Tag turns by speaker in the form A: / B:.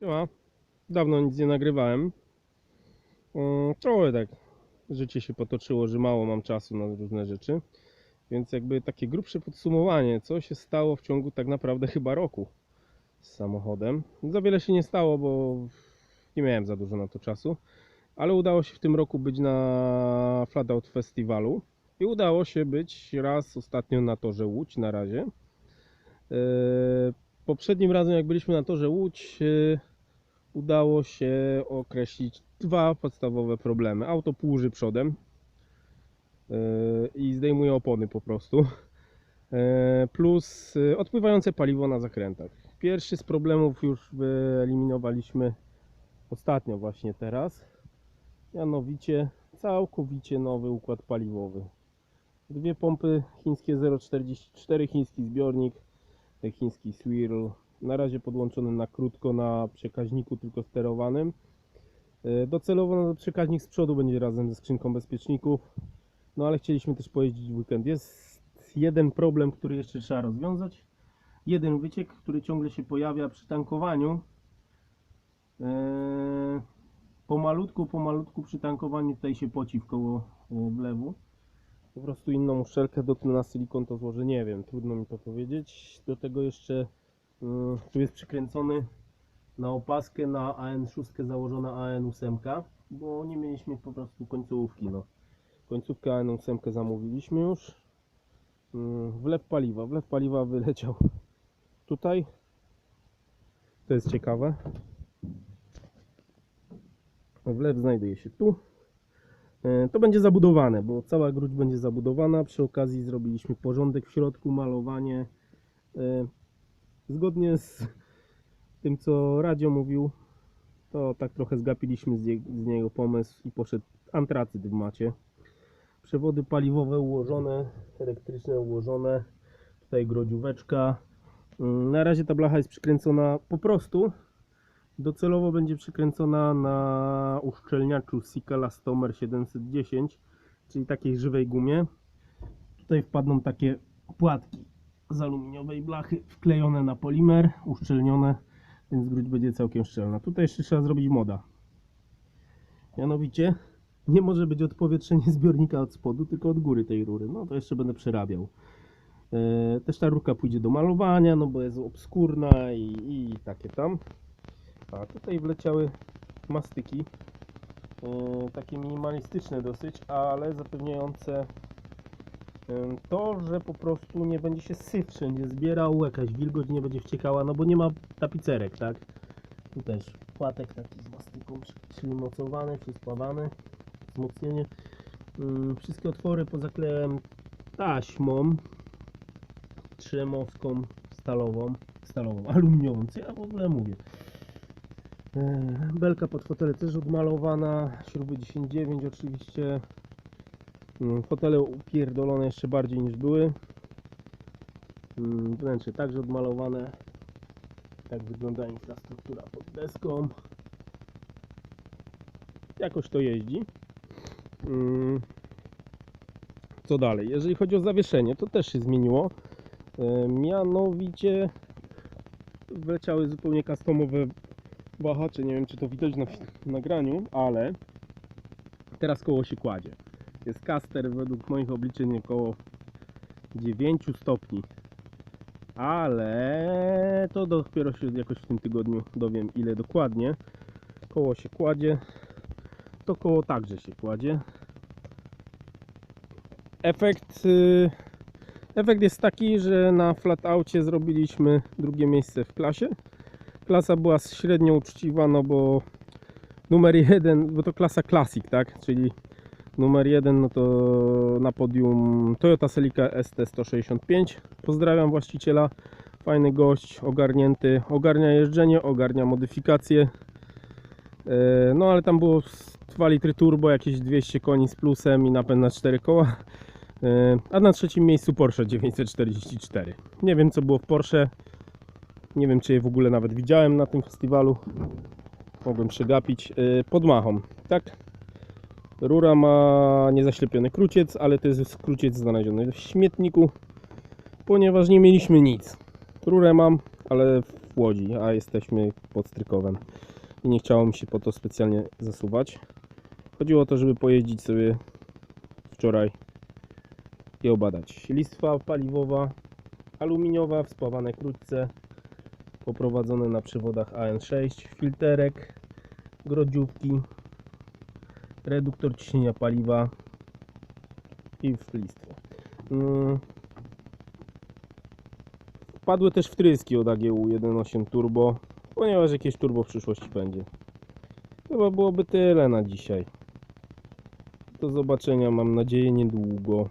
A: Siema. Dawno nic nie nagrywałem. Mm, Trochę tak życie się potoczyło, że mało mam czasu na różne rzeczy. Więc jakby takie grubsze podsumowanie, co się stało w ciągu tak naprawdę chyba roku z samochodem. Za wiele się nie stało, bo nie miałem za dużo na to czasu. Ale udało się w tym roku być na Flatout Festiwalu. I udało się być raz ostatnio na torze Łódź na razie. Eee, Poprzednim razem jak byliśmy na torze Łódź e, udało się określić dwa podstawowe problemy. Auto płuży przodem e, i zdejmuje opony po prostu. E, Plus odpływające paliwo na zakrętach. Pierwszy z problemów już wyeliminowaliśmy ostatnio właśnie teraz. Mianowicie całkowicie nowy układ paliwowy. Dwie pompy chińskie 0,44, chiński zbiornik, chiński swirl. Na razie podłączony na krótko na przekaźniku tylko sterowanym. E, Docelowo no, przekaźnik z przodu będzie razem ze skrzynką bezpieczników. No ale chcieliśmy też pojeździć w weekend. Jest jeden problem, który jeszcze trzeba rozwiązać. Jeden wyciek, który ciągle się pojawia przy tankowaniu. E, Pomalutku, pomalutku przy tankowaniu tutaj się poci w koło e, wlewu. Po prostu inną uszczelkę dotknę na silikon to złożę, nie wiem, trudno mi to powiedzieć. Do tego jeszcze mm, tu jest przykręcony na opaskę na AN6 założona AN8, bo nie mieliśmy po prostu końcówki. No. Końcówkę AN8 zamówiliśmy już. Mm, Wlew paliwa, wlew paliwa wyleciał tutaj. To jest ciekawe. Wlew znajduje się tu. E, To będzie zabudowane, bo cała gruć będzie zabudowana. Przy okazji zrobiliśmy porządek w środku, malowanie. E, Zgodnie z tym, co Radio mówił, to tak trochę zgapiliśmy z, niego pomysł i poszedł antracyt w macie. Przewody paliwowe ułożone, elektryczne ułożone. Tutaj grodzióweczka. Mm, Na razie ta blacha jest przykręcona po prostu. Docelowo będzie przykręcona na uszczelniaczu Sika Elastomer 710, czyli takiej żywej gumie. Tutaj wpadną takie płatki z aluminiowej blachy wklejone na polimer, uszczelnione, więc gruć będzie całkiem szczelna. Tutaj jeszcze trzeba zrobić moda. Mianowicie nie może być odpowietrzenie zbiornika od spodu, tylko od góry tej rury. No to jeszcze będę przerabiał. E, Też ta rurka pójdzie do malowania, no bo jest obskurna i, i takie tam. A tutaj wleciały mastyki. e, takie minimalistyczne dosyć, ale zapewniające e, to, że po prostu nie będzie się syf wszędzie zbierał, jakaś wilgoć nie będzie wciekała, no bo nie ma tapicerek, tak? Tu też płatek taki z mastyką przy- przymocowany, przyspawany, wzmocnienie. Mm, Wszystkie otwory pozaklejałem taśmą trzemowską stalową, stalową, aluminiową, co ja w ogóle mówię. E, Belka pod fotele też odmalowana, śruby 10.9 oczywiście. Mm, Fotele upierdolone jeszcze bardziej niż były. Mm, Wnętrze także odmalowane. Tak wygląda infrastruktura pod deską. Jakoś to jeździ. Mm, Co dalej? Jeżeli chodzi o zawieszenie, to też się zmieniło. E, Mianowicie wleciały zupełnie customowe wahacze, nie wiem czy to widać na nagraniu, ale teraz koło się kładzie. Jest caster według moich obliczeń około 9 stopni. Ale to dopiero się jakoś w tym tygodniu dowiem ile dokładnie. Koło się kładzie. To koło także się kładzie. Efekt y, Efekt jest taki, że na flataucie zrobiliśmy drugie miejsce w klasie. Klasa była średnio uczciwa, no bo numer jeden, bo to klasa Classic, tak? Czyli numer jeden, no to na podium Toyota Celica ST165. Pozdrawiam właściciela, fajny gość, ogarnięty, ogarnia jeżdżenie, ogarnia modyfikacje. E, No ale tam było 2 litry turbo, jakieś 200 koni z plusem i napęd na 4 koła. E, A na trzecim miejscu Porsche 944. Nie wiem co było w Porsche. Nie wiem czy je w ogóle nawet widziałem na tym festiwalu. Mogłem przegapić. E, Pod machą, tak? Rura ma niezaślepiony kruciec, ale to jest kruciec znaleziony w śmietniku, ponieważ nie mieliśmy nic. Rurę mam, ale w Łodzi, a jesteśmy pod Strykowem. I nie chciało mi się po to specjalnie zasuwać. Chodziło o to, żeby pojeździć sobie wczoraj i obadać. Listwa paliwowa, aluminiowa, wspawane krótce, poprowadzone na przewodach AN6, filterek, grodziówki, reduktor ciśnienia paliwa i listwo. Mm. Padły też wtryski od AGU 1.8 turbo, ponieważ jakieś turbo w przyszłości będzie. Chyba byłoby tyle na dzisiaj. Do zobaczenia mam nadzieję niedługo.